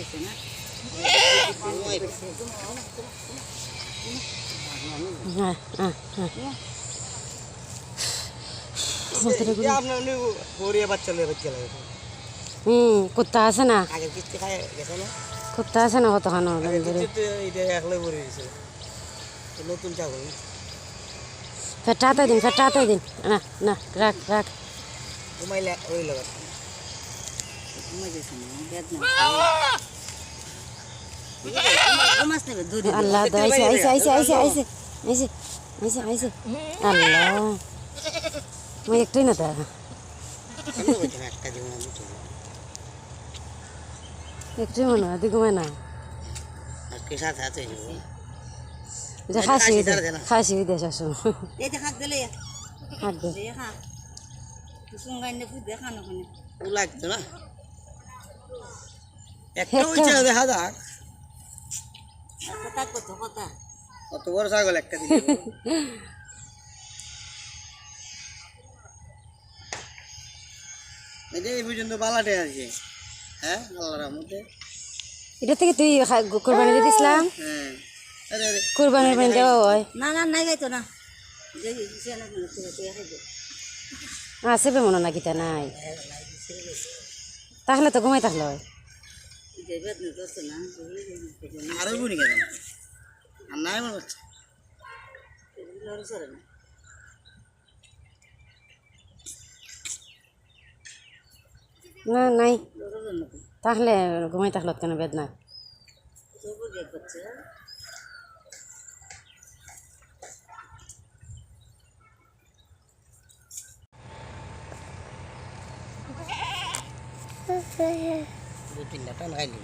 হয়েছে না কুত্তা আছে না? কুত্তা আছে না কতখান নতুন চাকরি ফেটাতে দিন ফেটাতে দিন। না না রাখ রাখ। ঘুমাইলে ওই লাগাত ঘুমাই আল্লাহ আইসে আইসে আইসে আইসে আইসে আইসে আইসে আইসে আল্লাহ মই একটুই না তা কেমন বলছে না একটা জীবন দুটো একটুই মনে হয় ঘুমায় না খাসি খাসি এই যে হাত দে দেখা যাক কত বড় ছাগল একটা দিলে। যে এই পর্যন্ত বালাটে আছে। হ্যাঁ আল্লাহর রহমতে এটা থেকে তুই কোরবানি দিয়ে দিছিলাম হ্যাঁ আরে আরে। কোরবানির পানি দেওয়া হয়। না না নাই গাইতো না। আছে বে না কিতা নাই। তাহলে তো ঘুমাই থাকলে হয়। আরও বুনি কেন আর নাই মনে হচ্ছে না, নাই। তাহলে ঘুমাই থাকল কেন বেদনা? তো বুঝে করছে দু তিনটা টান খাইলি